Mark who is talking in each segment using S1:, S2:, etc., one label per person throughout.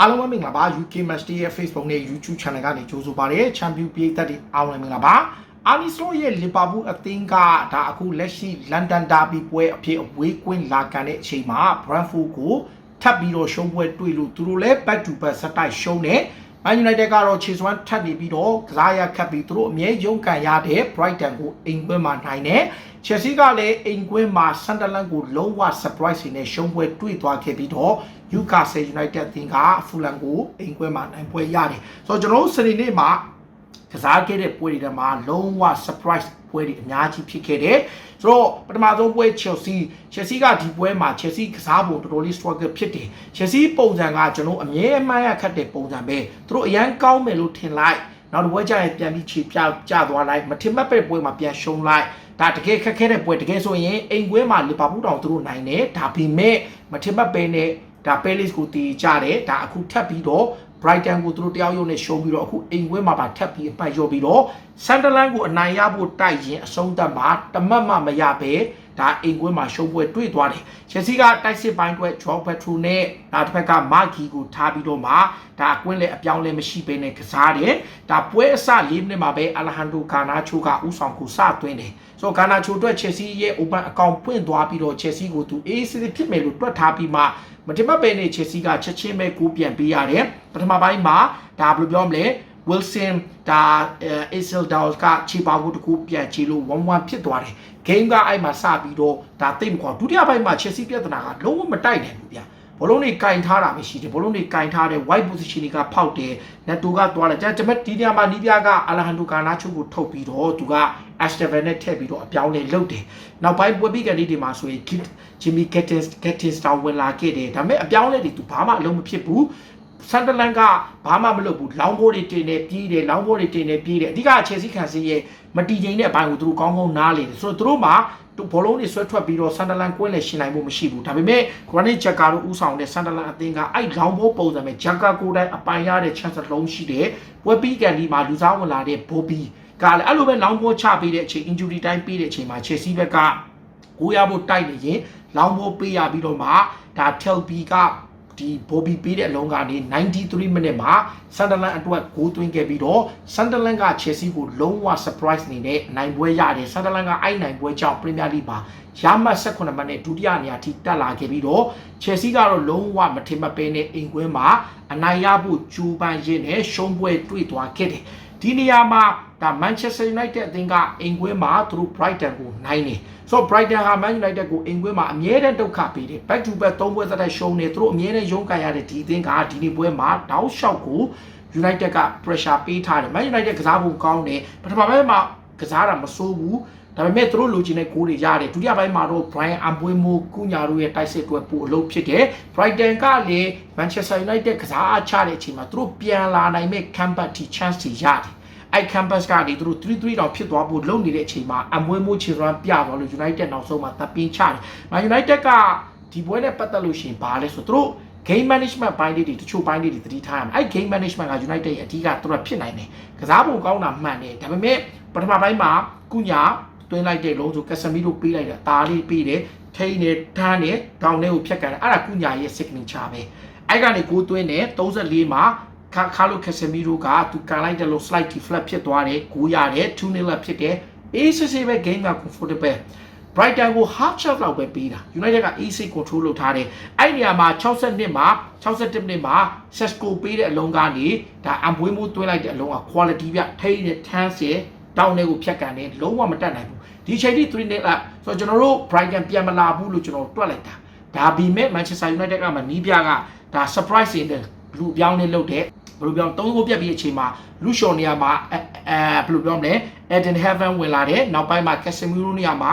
S1: အားလုံးပဲမင်္ဂလာပါ UK Match ရဲ့ Facebook နဲ့ YouTube Channel ကနေကြိုဆိုပါရစေ Champion ပြည်သက်တွေအားလုံးမင်္ဂလာပါအာမီစလိုရဲ့လီဗာပူးအသင်းကဒါအခုလက်ရှိလန်ဒန်ဒါဘီပွဲအဖြစ်အဝေးကွင်းလာကန်တဲ့အချိန်မှာ Brentford ကိုထပ်ပြီးတော့ရှုံးပွဲတွေ့လို့သူတို့လည်း back to back ဆက်တိုက်ရှုံးတယ် Man United ကတော့ခြေစွမ်းထပ်နေပြီးတော့ကစားရခတ်ပြီးသူတို့အမြဲရုန်းကန်ရတဲ့ Brighton ကိုအိမ်ကွင်းမှာနိုင်တယ်။ Chelsea ကလည်းအိမ်ကွင်းမှာ Sunderland ကိုလုံးဝ surprise နဲ့ရှုံးပွဲတွေ့သွားခဲ့ပြီးတော့ Newcastle United အသင်းက Fulham ကိုအိမ်ကွင်းမှာနိုင်ပွဲရတယ်။ဆိုတော့ကျွန်တော်တို့စနေနေ့မှာကစားခဲ့တဲ့ပွဲတွေထဲမှာလုံးဝ surprise ပွဲတွေအများကြီးဖြစ်ခဲ့တယ်။ဆိုတော့ပထမဆုံးပွဲ Chelsea Chelsea ကဒီပွဲမှာ Chelsea ကစားဖို့တော်တော်လေး struggle ဖြစ်တယ်။ Chelsea ပုံစံကကျွန်တော်အမြဲအမှန်ရခတ်တဲ့ပုံစံပဲ။သူတို့အရန်ကောင်းမယ်လို့ထင်လိုက်။နောက်တစ်ပွဲကျရင်ပြန်ပြီးခြေပြကျသွားလိုက်မထင်မှတ်တဲ့ပွဲမှာပြန်ရှုံးလိုက်။ဒါတကယ်ခက်ခဲတဲ့ပွဲတကယ်ဆိုရင်အိမ်ကွင်းမှာလီဗာပူးတောင်သူတို့နိုင်တယ်။ဒါပေမဲ့မထင်မှတ်ပဲနဲ့ဒါ Palace ကိုတီးကြတယ်။ဒါအခုထပ်ပြီးတော့ Brighton ကိုသူတို့တယောက်ရုံနဲ့ရှုံးပြီးတော့အခုအိမ်ကွင်းမှာပါထပ်ပြီးအပိုက်ရောပြီးတော့ Sunderland ကိုအနိုင်ရဖို့တိုက်ရင်အဆုံးသတ်မှာတမတ်မှမရပဲ ဒါအိမ်ကွင်းမှာရှုံးပွဲတွေ့သွားတယ်။ Chelsea ကတိုက်စစ်ပိုင်းအတွက် Joao Pedro နဲ့ဒါတစ်ဖက်က Marky ကိုထားပြီးတော့မှဒါအကွင်းလေအပြောင်းလဲမရှိဘဲနဲ့ကစားတယ်။ဒါပွဲအစ၄မိနစ်မှာပဲ Alejandro Garnacho ကဥဆောင်ကိုစသွင်းတယ်။ဆိုတော့ Garnacho အတွက် Chelsea ရဲ့ open account ဖွင့်သွားပြီးတော့ Chelsea ကိုသူအေးစစ်စစ်ဖြစ်မယ်လို့တွက်ထားပြီးမှမတင်မပဲနဲ့ Chelsea ကချက်ချင်းပဲကိုပြန်ပေးရတယ်ပထမပိုင်းမှာဒါဘယ်လိုပြောမလဲ Wilson ဒါ Isel Dawes ကခြေပါကိုတကူပြန်ခြေလို့1-1ဖြစ်သွားတယ် game ကအဲ့မှာစပြီးတော့ဒါသိမ့်မခေါ်ဒုတိယပိုင်းမှာ Chelsea ပြဿနာကလုံးဝမတိုက်နိုင်ဘူးဗျာဘလုံးတွေကင်ထားတာမရှိတယ်ဘလုံးတွေကင်ထားတဲ့ white position တွေကဖောက်တယ်နတူကသွားတယ်ကျွန်တော်ဒီနေရာမှာနီးပြကအာလဟန်ဒိုကာနာချိုကိုထုတ်ပြီးတော့သူက Ashton နဲ့ထည့်ပြီးတော့အပြောင်းလဲလုပ်တယ်နောက်ပိုင်းပွဲပြီးကနေဒီမှာဆိုရင် Jimmy Gettins Gettins တောင်ဝင်လာခဲ့တယ်ဒါပေမဲ့အပြောင်းလဲတွေသူဘာမှအလုံးမဖြစ်ဘူး ဆန်ဒလန်ကဘာမှမလုပ်ဘူးလောင်းဘိုးတွေတင်နေပြေးတယ်လောင်းဘိုးတွေတင်နေပြေးတယ်အဓိကခြေစည်းခံစီရဲ့မတီချိန်တဲ့အပိုင်းကိုသူတို့ကောင်းကောင်းနားလေတယ်ဆိုတော့သူတို့မှာဘောလုံးတွေဆွဲထွက်ပြီးတော့ဆန်ဒလန်ကွင်းလေရှင်နိုင်မှုမရှိဘူးဒါပေမဲ့ Granit Xhaka တို့ဦးဆောင်တဲ့ဆန်ဒလန်အသင်းကအဲ့လောင်းဘိုးပုံစံပဲ Xhaka ကိုယ်တိုင်အပိုင်ရတဲ့ chance လုံးရှိတယ်ပွဲပြီးကန်ဒီမှာလူစားဝင်လာတဲ့ Bobby ကလည်းအဲ့လိုပဲလောင်းဘိုးချပေးတဲ့အချိန် injury time ပေးတဲ့အချိန်မှာ Chelsea ဘက်ကကိုရဖို့တိုက်နေရင်လောင်းဘိုးပေးရပြီးတော့မှဒါ Telby က ဒီဘော်ဘီပေးတဲ့အလုံးကနေ93မိနစ်မှာဆန်ဒလန်အတွက်ဂိုးသွင်းခဲ့ပြီးတော့ဆန်ဒလန်က Chelsea ကိုလုံးဝ surprise နေနဲ့နိုင်ပွဲရတယ်ဆန်ဒလန်ကအဲ့နိုင်ပွဲကြောင့် Premier League မှာရမှတ်18မှတ်နဲ့ဒုတိယနေရာထိတက်လာခဲ့ပြီးတော့ Chelsea ကတော့လုံးဝမထင်မပဲနဲ့အိမ်ကွင်းမှာအနိုင်ရဖို့ကြိုးပမ်းရင်းနဲ့ရှုံးပွဲတွေ့သွားခဲ့တယ်ဒီနေရာမှာ ဒါ Manchester United အသင်းကအိမ်ကွင်းမှာသူတို့ Brighton ကိုနိုင်တယ်ဆိုတော့ Brighton ဟာ Man United ကိုအိမ်ကွင်းမှာအမြဲတမ်းဒုက္ခပေးတယ် back to back ၃ပွဲသက်သက်ရှုံးနေသူတို့အမြဲတမ်းရုန်းကန်ရတဲ့ဒီအသင်းကဒီနေ့ပွဲမှာတောက်လျှောက်ကို United က pressure ပေးထားတယ် Man United ကစားဖို့ကောင်းတယ်ပထမပိုင်းမှာကစားတာမဆိုးဘူးဒါပေမဲ့သူတို့လိုချင်တဲ့ဂိုးတွေရတယ်ဒုတိယပိုင်းမှာတော့ Brian Ambuemo ကုညာတို့ရဲ့တိုက်စစ်အတွက်ပိုအလုပ်ဖြစ်တယ် Brighton ကလည်း Manchester United ကစားအားချတဲ့အချိန်မှာသူတို့ပြန်လာနိုင်မဲ့ comeback ထိ chance တွေရတယ် အဲ့ campus ကနေသူတို့3-3တောင်ဖြစ်သွားဖို့လုပ်နေတဲ့အချိန်မှာအမွေးမိုးချီရန်ပြသွားလို့ United နောက်ဆုံးမှာတပ်ပင်းချတယ်။ Man United ကဒီပွဲနဲ့ပတ်သက်လို့ရှိရင်ဘာလဲဆိုသူတို့ game management ဘိုင်းလေးတွေတချို့ဘိုင်းလေးတွေသတိထားရမယ်။အဲ့ game management က United ရဲ့အဓိကသူတို့ဖြစ်နိုင်တယ်။ကစားပုံကောင်းတာမှန်တယ်။ဒါပေမဲ့ပထမပိုင်းမှာကုညာတွင်းလိုက်တဲ့လုံးဆိုကက်ဆမီတို့ပေးလိုက်တာတာလေးပေးတယ်ထိန်းနေထမ်းနေတောင်းထဲကိုဖြတ်ကန်တယ်အဲ့ဒါကုညာရဲ့ signature ပဲအဲ့ကနေကိုသွင်းတယ်34မှာ ခါခါလိုကက်ဆမီရိုကသူကန်လိုက်တယ်လို့ slide flat ဖြစ်သွားတယ်ကိုရတယ်2 0ဖြစ်တယ်အေးစစ်စစ်ပဲ game က comfortable Brighton ကို half shot လောက်ပဲပေးတာ United က easy control လုပ်ထားတယ်အဲ့နေရာမှာ62မှာ62မိနစ်မှာ Sesko ပေးတဲ့အလုံးကနေဒါအံပွေးမှုသွင်းလိုက်တဲ့အလုံးက quality ပြထိန်းတဲ့ထန်းစင်တောင်းတွေကိုဖြတ်ကန်တယ်လုံးဝမတက်နိုင်ဘူးဒီချိန်ထိ3 0 up ဆိုတော့ကျွန်တော်တို့ Brighton ပြန်မလာဘူးလို့ကျွန်တော်တွက်လိုက်တာဒါပေမဲ့ Manchester United ကမှနီးပြကဒါ surprise နေလူပြောင်းနေလုပ်တဲ့ ဘယ်လိုပြောသုံးကိုပြက်ပြီးအချိန်မှာလူရှော်နေရာမှာအဲဘယ်လိုပြောမလဲ Eden Heaven ဝင်လာတယ်နောက်ပိုင်းမှာ Casemiro နေရာမှာ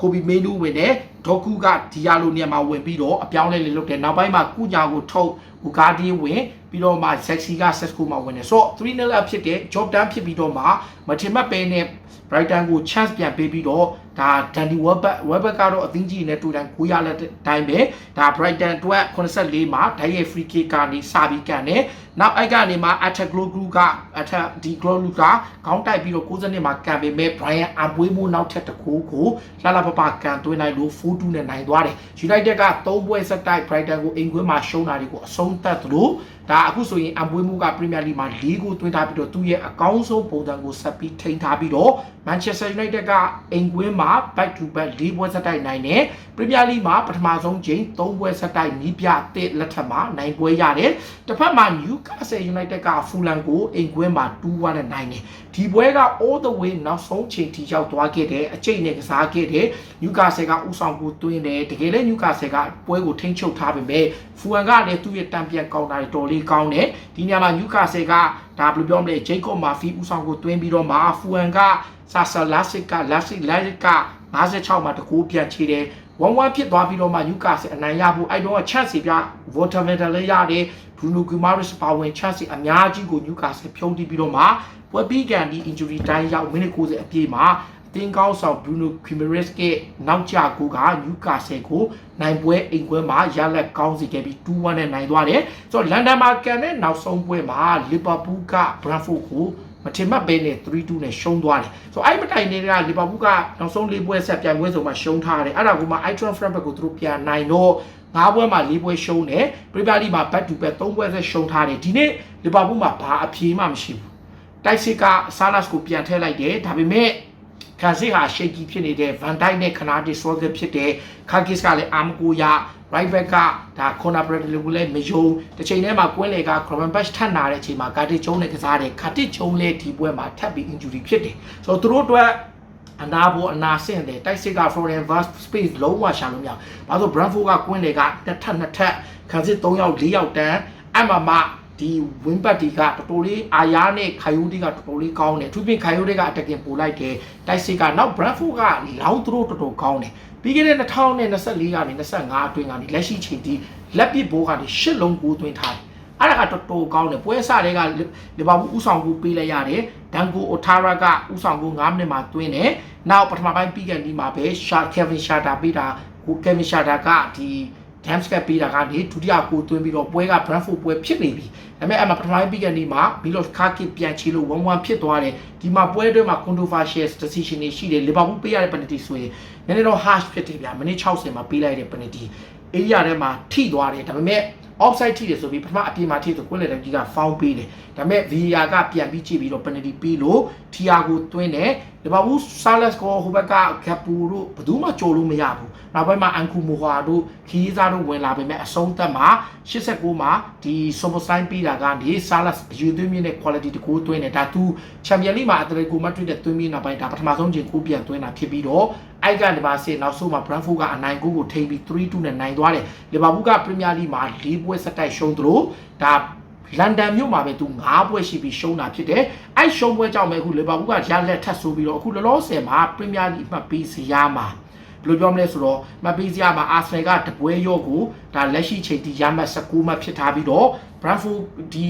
S1: ကိုဘီမေနူဝင်တယ်ဒေါကူကဒီယာလိုနေရာမှာဝင်ပြီးတော့အပြောင်းလဲလေးလုပ်တယ်နောက်ပိုင်းမှာကုညာကိုထုတ်ဘူဂါဒီဝင် ပြီးတော့မှ Sexy က Sesco မှာဝင်တယ်ဆိုတော့3-0 up ဖြစ်တဲ့ job done ဖြစ်ပြီးတော့မှမထင်မှတ်ပဲနဲ့ Brighton ကို chance ပြန်ပေးပြီးတော့ဒါ Danny Welbeck Welbeck ကတော့အသင်းကြီးနဲ့တူတန်ကိုရလက်တိုင်းပဲဒါ Brighton အတွက်84မှာဓာတ်ရဲ့ free kick ကနေစပြီးကန်တယ်နောက်အဲ့ကနေမှ Attack Gloglu ကအထက်ဒီ Gloglu ကခေါင်းတိုက်ပြီးတော့60နှစ်မှာကန်ပေမဲ့ Brian အပွေးမိုးနောက်ထပ်တစ်ခုကိုလှလှပပကန်သွင်းနိုင်လို့4-2နဲ့နိုင်သွားတယ် United က3ပွဲဆက်တိုက် Brighton ကိုအိမ်ခွင်းမှာရှုံးတာတွေကိုအဆုံးသတ်သလိုဒါအခုဆိုရင်အံပွေးမှုကပရီးမီယာလိမှာ၄ဂိုးသွင်းထားပြီးတော့သူ့ရဲ့အကောင်းဆုံးပုံစံကိုဆက်ပြီးထိန်းထားပြီးတော့မန်ချက်စတာယူနိုက်တက်ကအိမ်ကွင်းမှာ back to back ၄ပွဲဆက်တိုက်နိုင်တယ်ပရီးမီယာလိမှာပထမဆုံးချိန်၃ပွဲဆက်တိုက်နီးပြတဲ့လက်ထက်မှာနိုင်ပွဲရတယ်တစ်ဖက်မှာ Newcastle United ကဖူလန်ကိုအိမ်ကွင်းမှာ2-1နဲ့နိုင်တယ်ဒီပွဲက all the way နောက်ဆုံးချိန်ထိရောက်သွားခဲ့တယ်အကျိတ်နဲ့ကစားခဲ့တယ် Newcastle ကဥဆောင်ကိုတွင်းတယ်တကယ်လည်း Newcastle ကပွဲကိုထိန်းချုပ်ထားပေမဲ့ဖူလန်ကလည်းသူ့ရဲ့တံပြန်ကောင်းတာတွေတော်လေးကောင်းတယ်ဒီညမှာ Newcastle ကဒါဘယ်လိုပြောမလဲ Jacob Murphy ဥဆောင်ကိုတွင်းပြီးတော့မှဖူလန်ကဆာဆာလာစစ်ကလာစစ်လာစစ်က56မှာတကူပြန်ချေတယ်ဝမ်ဝမ်ဖြစ်သွားပြီးတော့မှ Newcastle အနိုင်ရဖို့အဲ့တော့ chance ပြ Watermeter လည်းရတယ် Bruno Guimaraes ပါဝင် chance အများကြီးကို Newcastle ဖြုံးတီးပြီးတော့မှပွဲပြီးကန်ဒီ injury တိုင်းရောက်မိနစ်90အပြည့်မှာ အသင်းကောင်းဆောင် Bruno Guimaraes ကနောက်ကျကိုက Newcastle ကိုနိုင်ပွဲအိမ်ပွဲမှာရလက်ကောင်းစီခဲ့ပြီး2-1နဲ့နိုင်သွားတယ်ဆိုတော့လန်ဒန်မှာကန်တဲ့နောက်ဆုံးပွဲမှာ Liverpool က Brentford ကိုမထင်မှတ်ပဲနဲ့3-2နဲ့ရှုံးသွားတယ်ဆိုတော့အဲ့မတိုင်တွေကလီဗာပူးကနောက်ဆုံး၄ပွဲဆက်ပြိုင်ပွဲဆိုမှရှုံးထားတယ်အဲ့ဒါကမှ Eintracht Frankfurt ကိုသူတို့ပြန်နိုင်တော့ငါးပွဲမှာ၄ပွဲရှုံးတယ်ပရီးမီယာလိမှာ back to back ၃ပွဲဆက်ရှုံးထားတယ်ဒီနေ့လီဗာပူးမှာဘာအပြေမှမရှိဘူးတိုက်စစ်ကဆာလတ်ကိုပြန်ထည့်လိုက်တယ်ဒါပေမဲ့ ခံစစ်ဟာရှေကီဖြစ်နေတဲ့ Van Dijk နဲ့ခနာတီဆော့ကဖြစ်တဲ့ Kagis ကလည်းအာမကိုရ right back ကဒါ corner break လို့လည်းမယုံတစ်ချိန်တည်းမှာကွင်းလေက Croman Bash ထပ်နာတဲ့အချိန်မှာကာတီချုံးနဲ့ကစားတယ်ကာတီချုံးလည်းဒီပွဲမှာထပ်ပြီး injury ဖြစ်တယ်ဆိုတော့သူတို့အတွက်အနာဘောအနာဆင့်တယ်တိုက်စစ်က Florian Vaz space လုံးဝရှာလို့မရဘူး။ဘာလို့ Brentford ကကွင်းလေကတစ်ထပ်နှစ်ထပ်ခံစစ်3ယောက်4ယောက်တန်းအမှမ ဒီ win back ဒီကတော်တော်လေးအာယာနဲ့ခိုင်ယိုဒီကတော်တော်လေးကောင်းတယ်။သူပြင်ခိုင်ယိုဒီကအတက်ကင်ပို့လိုက်တယ်။တိုက်စစ်ကနောက် Brentford ကလောင်းသူတို့တော်တော်ကောင်းတယ်။ပြီးခဲ့တဲ့2024ကနေ25အတွင်းကနေလက်ရှိချိန်ထိလက်ပစ်ဘိုးကနေ၈လုံးကိုသွင်းထားတယ်။အဲ့ဒါကတော်တော်ကောင်းတယ်ပွဲစတဲ့ကလီဗာပူးဥဆောင်ကိုပေးလိုက်ရတယ်ဒန်ကိုအိုထာရာကဥဆောင်ကို9မိနစ်မှာသွင်းတယ်နောက်ပထမပိုင်းပြီးကန်ဒီမှာပဲရှာကယ်ဗင်ရှာတာပေးတာကိုကယ်ဗင်ရှာတာကဒီ dams ကပေးတာကနေဒုတိယကိုသွင်းပြီးတော့ပွဲက Brentford ပွဲဖြစ်နေပြီဒါပေမဲ့အမှပထမပိုင်းပြီးကန်ဒီမှာ Milos Kaki ပြန်ချီလို့1-1ဖြစ်သွားတယ်ဒီမှာပွဲအတွင်းမှာ controversial decision တွေရှိတယ်လီဗာပူးပေးရတဲ့ penalty ဆိုရင်နည်းနည်းတော့ harsh ဖြစ်တယ်ဗျာမိနစ်60မှာပေးလိုက်တဲ့ penalty အေးရထဲမှာထိသွားတယ်ဒါပေမဲ့ offside ထိတယ်ဆိုပြီးပထမအပြင်မှာထိဆိုကွင်းလေတကြီးက foul ပေးတယ်ဒါပေမဲ့ VAR ကပြန်ပြီးကြည့်ပြီးတော့ penalty ပေးလို့ Thiago သွင်းတယ်လီဗာပူး Salas ကိုဟိုဘက်က Gapu တို့ဘယ်သူမှကြော်လို့မရဘူးနောက်ပိုင်းမှာ Anku Moha တို့ခီးစားတို့ဝင်လာပေမဲ့အဆုံးသက်မှာ89မှာဒီ Soboslai ပေးတာကနေ Salas ယူသွင်းမြင့်တဲ့ quality တကူသွင်းတယ်ဒါသူ Champions League မှာ Atletico Madrid နဲ့သွင်းပြီးနောက်ပိုင်းဒါပထမဆုံးချိန်ကိုပြန်သွင်းတာဖြစ်ပြီးတော့ အိုက်ကနေပါစေနောက်ဆုံးမှာ Brentford ကအနိုင်ကိုကိုထိန်းပြီး3-2နဲ့နိုင်သွားတယ်လီဗာပူးက Premier League မှာ၄ပွဲဆက်တိုက်ရှုံးသလိုဒါလန်ဒန်မြို့မှာပဲသူ9ပွဲရှိပြီးရှုံးတာဖြစ်တယ်။အဲ့ရှုံးပွဲကြောင့်ပဲအခုလီဗာပူးကရလက်ထပ်ဆိုပြီးတော့အခုလောလောဆယ်မှာပရီးမီယာလိမှတ်ပေးစီရမှာဘယ်လိုပြောမလဲဆိုတော့မတ်ပေးစရာမှာအာဆနယ်ကတပွဲရော့ကိုဒါလက်ရှိချိန်ထိရမှတ်19မှတ်ဖြစ်ထားပြီးတော့ Brentford ဒီ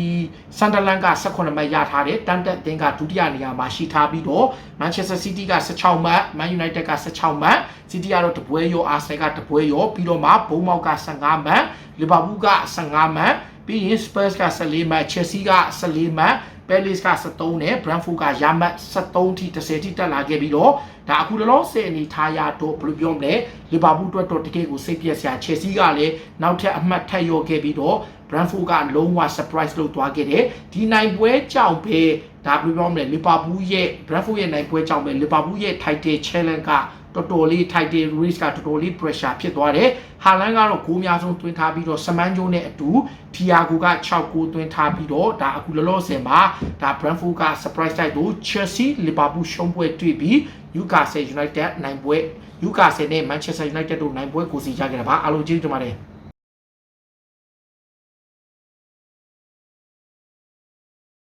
S1: ဆန်ဒလန်က18မှတ်ရထားတယ်တန်တက်တင်ကဒုတိယနေရာမှာရှိထားပြီးတော့ Manchester City က16မှတ် Man United က16မှတ် City ကတော့တပွဲရော Arsenal ကတပွဲရောပြီးတော့မှဘုံမောက်က15မှတ် Liverpool က15မှတ်ပြီးရင် Spurs က14မှတ် Chelsea က14မှတ် Palace က73နဲ့ Brentford ကရမှတ်73ထိ10ထိတက်လာခဲ့ပြီးတော့ဒါအခုလောလောဆယ်အနေထားရတော့ဘယ်လိုပြောမလဲလီဗာပူးအတွက်တော့တကယ်ကိုစိတ်ပြက်စရာ Chelsea ကလည်းနောက်ထပ်အမှတ်ထပ်ရောခဲ့ပြီးတော့ Brentford ကလုံးဝ surprise လုပ်သွားခဲ့တယ်ဒီနိုင်ပွဲကြောင့်ပဲဒါဘယ်လိုပြောမလဲလီဗာပူးရဲ့ Brentford ရဲ့နိုင်ပွဲကြောင့်ပဲလီဗာပူးရဲ့ title challenge ကတော်တော်လေး title race ကတော်တော်လေး pressure ဖြစ်သွားတယ်ဟာလန်ကတော့ဂိုးများဆုံးသွင်းထားပြီးတော့စမန်ဂျိုးနဲ့အတူဖီယာဂိုက6ဂိုးသွင်းထားပြီးတော့ဒါအခုလောလောဆယ်မှာဒါ Brentford က surprise တိုက်လို့ Chelsea Liverpool ရှုံးပွဲတွေ့ပြီး Newcastle United နိုင်ပွဲ Newcastle နဲ့ Manchester United တို့နိုင်ပွဲကိုစီရခဲ့တာပါအားလုံးကျေးဇူးတင်ပါတယ်